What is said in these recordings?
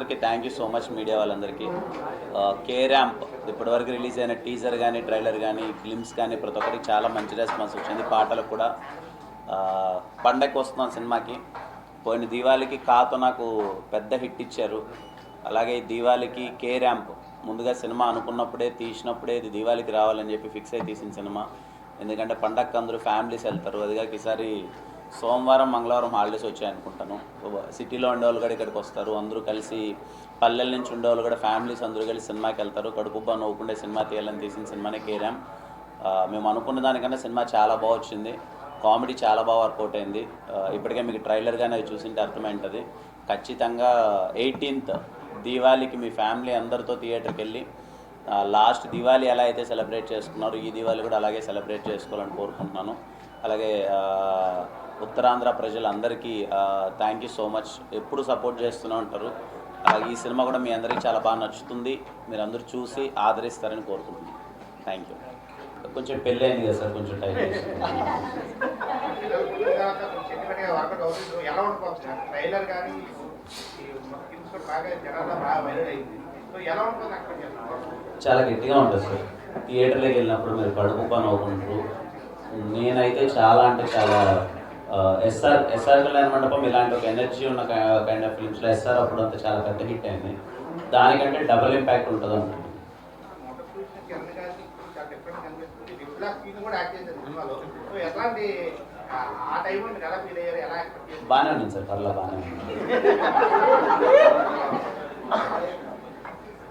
వచ్చినందరికీ thank you so much media వాళ్ళందరికీ. K ramp ఇప్పటివరకు release అయిన టీజర్ కానీ ట్రైలర్ కానీ ఫిలిమ్స్ కానీ ప్రతి ఒక్కరికి చాలా మంచి రెస్పాన్స్ వచ్చింది. పాటలకు కూడా ఆ, పండగకి వస్తున్నాం సినిమాకి. పోయిన దీవాళికి కాతో నాకు పెద్ద హిట్ ఇచ్చారు. అలాగే దీవాళికి కే ర్యాంప్ ముందుగా సినిమా అనుకున్నప్పుడే తీసినప్పుడే ఇది దీవాళికి రావాలని చెప్పి ఫిక్స్ అయి తీసిన సినిమా. ఎందుకంటే పండగకి అందరూ ఫ్యామిలీస్ వెళ్తారు. అదిగా ఈసారి సోమవారం మంగళవారం హాలిడేస్ వచ్చాయి అనుకుంటాను. సిటీలో ఉండేవాళ్ళు కూడా ఇక్కడికి వస్తారు. అందరూ కలిసి పల్లెల నుంచి ఉండేవాళ్ళు కూడా ఫ్యామిలీస్ అందరూ కలిసి సినిమాకి వెళ్తారు. కడుపుబ్బా నవ్వుకుండే సినిమా తీయాలని తీసిన సినిమానే కేరాం. మేము అనుకున్న దానికన్నా సినిమా చాలా బాగా వచ్చింది. కామెడీ చాలా బాగా వర్కౌట్ అయింది. ఇప్పటికే మీకు ట్రైలర్గానే అది చూసింటే అర్థమైంటుంది. ఖచ్చితంగా ఎయిటీన్త్ దీవాళికి మీ ఫ్యామిలీ అందరితో థియేటర్కి వెళ్ళి లాస్ట్ దివాళీ ఎలా అయితే సెలబ్రేట్ చేసుకున్నారో ఈ దివాళీ కూడా అలాగే సెలబ్రేట్ చేసుకోవాలని కోరుకుంటున్నాను. అలాగే ఉత్తరాంధ్ర ప్రజలందరికీ థ్యాంక్ యూ సో మచ్ ఎప్పుడు సపోర్ట్ చేస్తూనే ఉంటారు ఈ సినిమా కూడా మీ అందరికీ చాలా బాగా నచ్చుతుంది. మీరు అందరూ చూసి ఆదరిస్తారని కోరుకుంటున్నాను. థ్యాంక్ యూ కొంచెం పెళ్ళి అయింది కదా సార్ కొంచెం టైం చాలా గట్టిగా ఉంటుంది సార్. థియేటర్లోకి వెళ్ళినప్పుడు మీరు కడుపు పని అవుకుంటారు నేనైతే చాలా అంటే చాలా ఎస్ఆర్ ఎస్ఆర్ కళ్యాణ మండపం ఇలాంటి ఒక ఎనర్జీ ఉన్న కైండ్ ఆఫ్ ఫిల్మ్స్లో ఎస్ఆర్ అప్పుడు అంతా చాలా పెద్ద హిట్ అయింది. దానికంటే డబుల్ ఇంపాక్ట్ ఉంటుంది చేశారు బాగానే ఉంది సార్ పర్లా బాగానే ఉంది.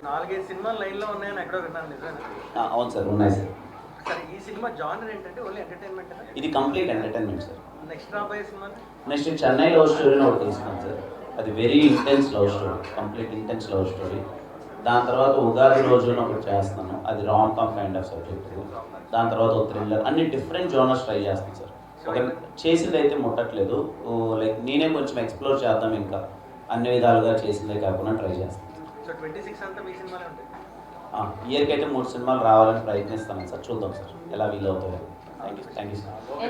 నాలుగైదు సినిమాలు లైన్లో ఉన్నాయని ఎక్కడో విన్నాను ఆ, అవును సార్ ఉన్నాయి సార్ సరే. సినిమా జానర్ ఏంటంటే ఓన్లీ ఎంటర్టైన్మెంట్ ఇది కంప్లీట్ ఎంటర్టైన్మెంట్ సార్. నెక్స్ట్ రాబోయే సినిమా? నెక్స్ట్ చెన్నై లవ్ స్టోరీని ఒకటి తీసుకున్నాం సార్. అది very intense love story complete intense love story. దాని తర్వాత ఉగాది రోజున ఒకటి చేస్తాను అది rom com kind of subject దాని తర్వాత ఒక థ్రిల్లర్ అన్ని డిఫరెంట్ జోనర్స్ ట్రై చేస్తాను సార్. ఒక చేసింది అయితే ముట్టట్లేదు. లైక్ నేనే కొంచెం ఎక్స్ప్లోర్ చేద్దాం ఇంకా. అన్ని విధాలుగా చేసిందే కాకుండా ట్రై చేస్తాను. సో ట్వంటీ సిక్స్ అంతా మీ సినిమాలే ఉంటాయి ఇయర్కి అయితే మూడు సినిమాలు రావాలని ప్రయత్నిస్తాను సార్. చూద్దాం సార్. ఎలా వీలవుతుందో. Thank you thank you sir